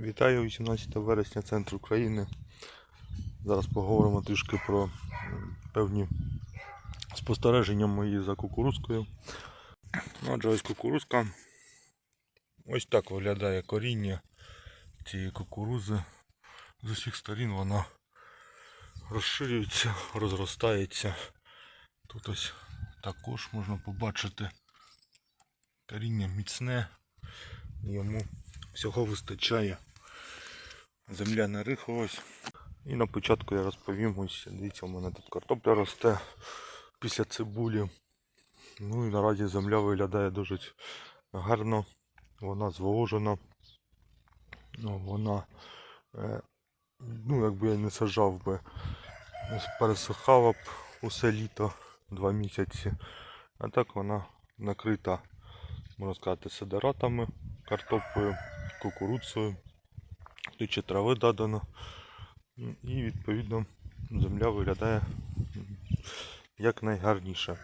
Вітаю 18 вересня, центр України. Зараз поговоримо трішки про певні спостереження мої за кукурузкою. Отже, ось кукурузка. Ось так виглядає коріння цієї кукурузи. З усіх сторін вона розширюється, розростається. Тут ось також можна побачити коріння міцне, йому всього вистачає. Земля не рихлась. І на початку я розповім, ось дивіться, у мене тут картопля росте після цибулі. Ну і наразі земля виглядає дуже гарно. Вона зволожена. Ну, вона, е, ну якби я не сажав би, пересихала б усе літо, два місяці. А так вона накрита, можна сказати, сидератами, картоплею, кукурудзою, тиче трави додано. І відповідно земля виглядає як найгарніше.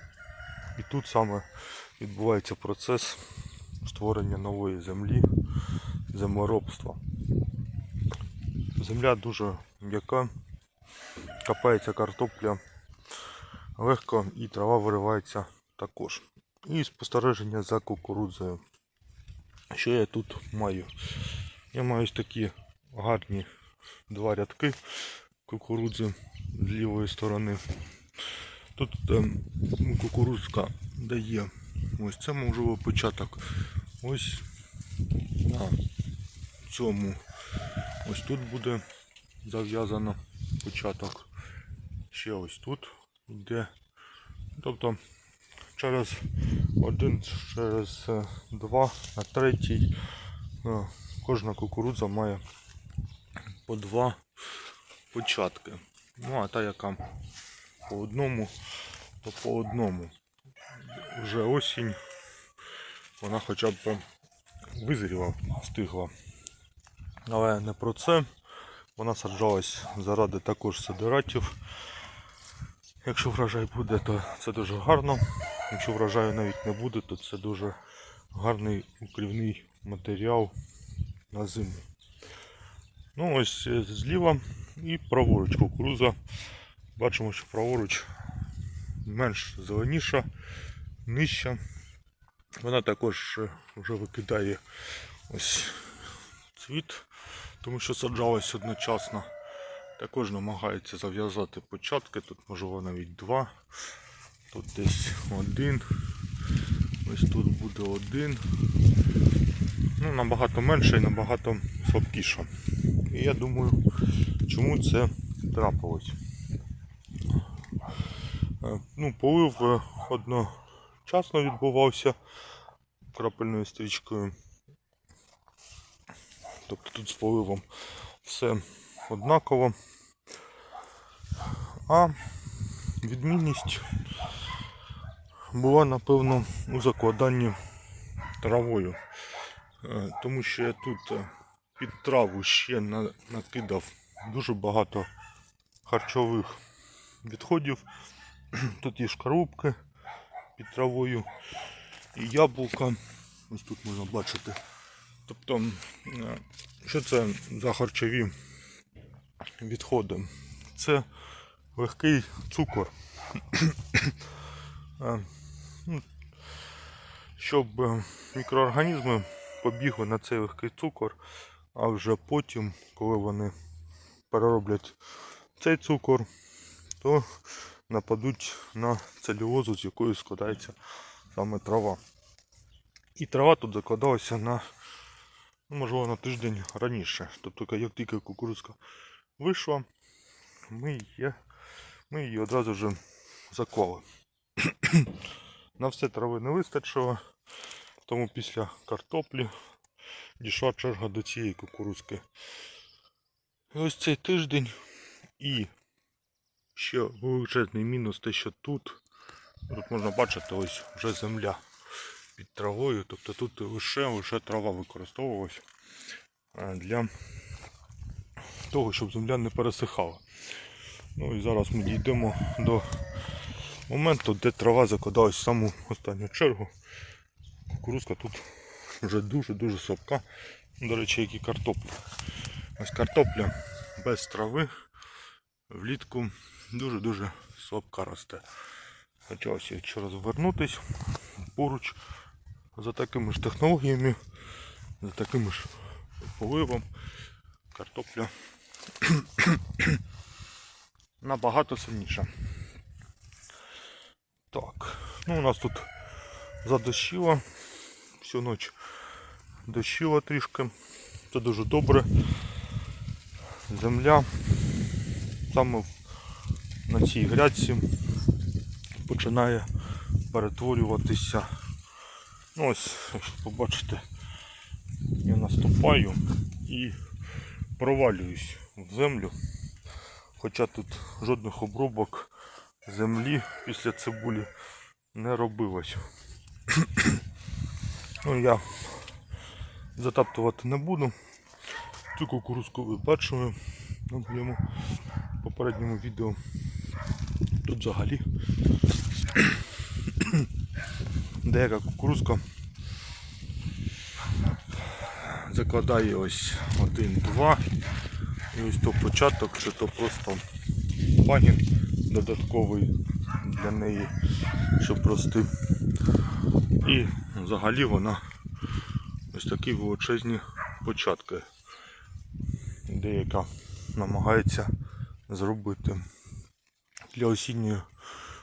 І тут саме відбувається процес створення нової землі, землеробства. Земля дуже м'яка, копається картопля легко і трава виривається також. І спостереження за кукурудзою. Що я тут маю? Я маю ось такі гарні два рядки кукурудзи з лівої сторони. Тут ем, кукурудзка дає ось це можливо початок. Ось на цьому. Ось тут буде зав'язано початок. Ще ось тут йде. Тобто через один, через е, два, на третій е, кожна кукурудза має по два початки. Ну а та яка по одному, то по одному. Вже осінь вона хоча б визріла, встигла. Але не про це. Вона саджалась заради також сидератів. Якщо врожай буде, то це дуже гарно. Якщо врожаю навіть не буде, то це дуже гарний укрівний матеріал на зиму. Ну ось е, зліва і праворуч кукуруза. Бачимо, що праворуч менш зеленіша, нижча. Вона також е, вже викидає ось цвіт, тому що саджалась одночасно. Також намагається зав'язати початки. Тут можливо навіть два. Тут десь один. Ось тут буде один. Ну, набагато менше і набагато слабкіша. І я думаю, чому це трапилось. Е, Ну, полив е, одночасно відбувався крапельною стрічкою. Тобто тут з поливом все однаково. А відмінність була, напевно, у закладанні травою. Е, Тому що я тут під траву ще накидав дуже багато харчових відходів. Тут є шкарубки під травою і яблука. Ось тут можна бачити. Тобто, е, що це за харчові відходи? Це легкий цукор. Е, ну, Щоб е, мікроорганізми побігли на цей легкий цукор, а вже потім, коли вони перероблять цей цукор, то нападуть на целюлозу, з якої складається саме трава. І трава тут закладалася на, ну, можливо, на тиждень раніше. Тобто, як тільки кукурудзка вийшла, ми її, ми її одразу вже заклали. на все трави не вистачило, тому після картоплі дійшла черга до цієї кукурудзки. Ось цей тиждень і ще величезний мінус те, що тут, тут можна бачити, ось вже земля під травою. Тобто тут лише, лише трава використовувалась е, для того, щоб земля не пересихала. Ну і зараз ми дійдемо до моменту, де трава закладалась в саму останню чергу. Кукурузка тут вже дуже-дуже слабка. До речі, які картоплі. Ось картопля без трави влітку дуже-дуже слабка росте. Хоча ось якщо розвернутись поруч за такими ж технологіями, за таким ж поливом, картопля набагато сильніша. Так, ну у нас тут задощило всю ніч дощило трішки. Це дуже добре. Земля саме на цій грядці починає перетворюватися. Ну ось, якщо побачите, я наступаю і провалююсь в землю. Хоча тут жодних обробок землі після цибулі не робилось. ну, я затаптувати не буду. Цю кукурузку ви бачили на моєму попередньому відео. Тут взагалі деяка кукурузка закладає ось один-два. І ось то початок, чи то просто пагін додатковий для неї, щоб рости. І взагалі вона ось такі величезні початки. Деяка намагається зробити для осінньої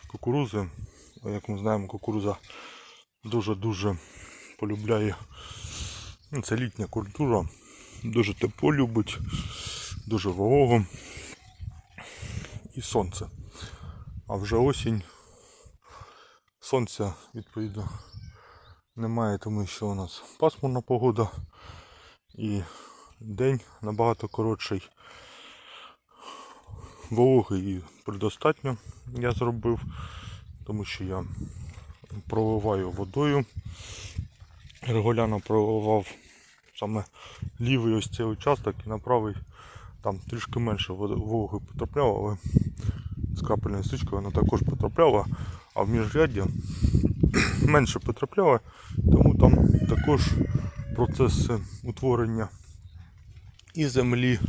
кукурузи. Як ми знаємо, кукуруза дуже-дуже полюбляє. Ну, Це літня культура, дуже тепло любить, дуже волого і сонце. А вже осінь сонця відповідно немає, тому що у нас пасмурна погода і день набагато коротший. Вологи і предостатньо я зробив, тому що я проливаю водою. Регулярно проливав саме лівий ось цей участок і на правий там трішки менше вологи потрапляло, але з крапельною стрічкою вона також потрапляла, а в міжряддя менше потрапляла, тому там також процеси утворення і землі,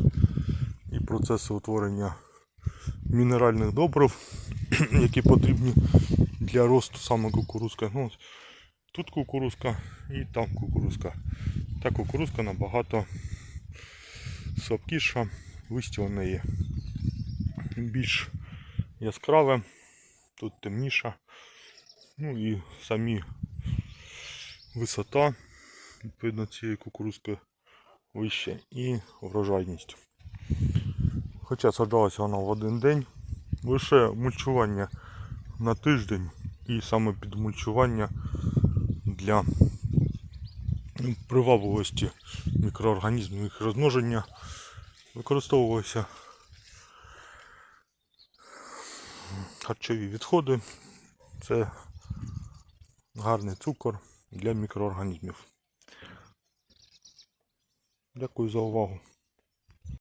і процеси утворення мінеральних добрив, які потрібні для росту саме кукурузки. Ну, тут кукурузка і там кукурузка. Та кукурузка набагато слабкіша, листя у неї більш яскраве, тут темніша. Ну і самі висота відповідно цієї кукурузки вища і врожайність. Хоча саджалася вона в один день, лише мульчування на тиждень і саме підмульчування для привабливості мікроорганізмів їх розмноження використовувалися харчові відходи. Це гарний цукор для мікроорганізмів. Дякую за увагу.